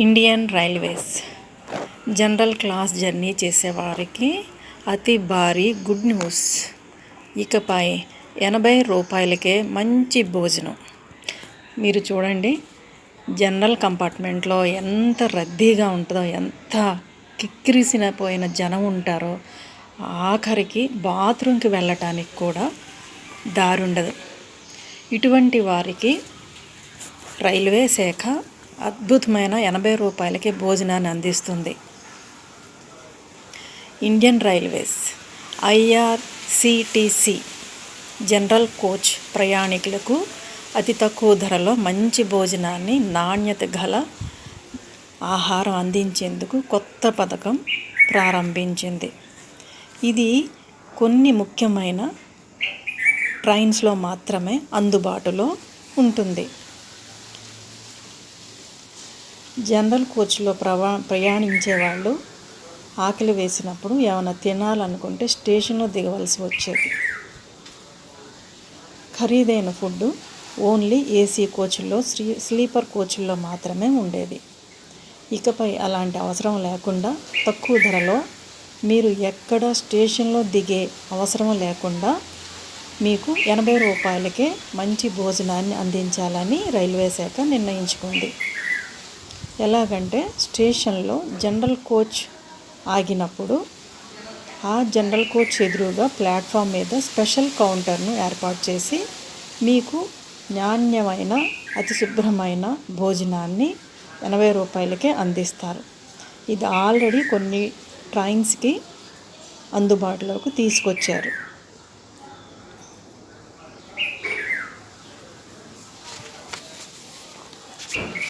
Indian Railways general class journey చేసేవారికి అతి భారీ గుడ్ న్యూస్ ఇకపై ఎనభై రూపాయలకే మంచి భోజనం. మీరు చూడండి జనరల్ కంపార్ట్మెంట్లో ఎంత రద్దీగా ఉంటుందో ఎంత కిక్కిరిసిన పోయిన జనం ఉంటారో ఆఖరికి బాత్రూమ్కి వెళ్ళటానికి కూడా దారుండదు. ఇటువంటి వారికి రైల్వే శాఖ అద్భుతమైన ఎనభై రూపాయలకి భోజనాన్ని అందిస్తుంది. Indian Railways IRCTC general coach ప్రయాణికులకు అతి తక్కువ ధరలో మంచి భోజనాన్ని నాణ్యత గల ఆహారం అందించేందుకు కొత్త పథకం ప్రారంభించింది. ఇది కొన్ని ముఖ్యమైన ట్రైన్స్లో మాత్రమే అందుబాటులో ఉంటుంది. జనరల్ కోచ్లో ప్రవా ప్రయాణించే వాళ్ళు ఆకలి వేసినప్పుడు ఏమైనా తినాలనుకుంటే స్టేషన్లో దిగవలసి వచ్చేది. ఖరీదైన ఫుడ్ ఓన్లీ ఏసీ కోచ్ల్లో స్లీ స్లీపర్ కోచ్ల్లో మాత్రమే ఉండేది. ఇకపై అలాంటి అవసరం లేకుండా తక్కువ ధరలో మీరు ఎక్కడ స్టేషన్లో దిగే అవసరం లేకుండా మీకు ఎనభై రూపాయలకే మంచి భోజనాన్ని అందించాలని రైల్వే శాఖ నిర్ణయించుకుంది. ఎలాగంటే స్టేషన్లో జనరల్ కోచ్ ఆగినప్పుడు ఆ జనరల్ కోచ్ ఎదురుగా ప్లాట్ఫామ్ మీద స్పెషల్ కౌంటర్ను ఏర్పాటు చేసి మీకు నాణ్యమైన అతి శుభ్రమైన భోజనాన్ని ఎనభై రూపాయలకే అందిస్తారు. ఇది ఆల్రెడీ కొన్ని ట్రైన్స్కి అందుబాటులోకి తీసుకొచ్చారు.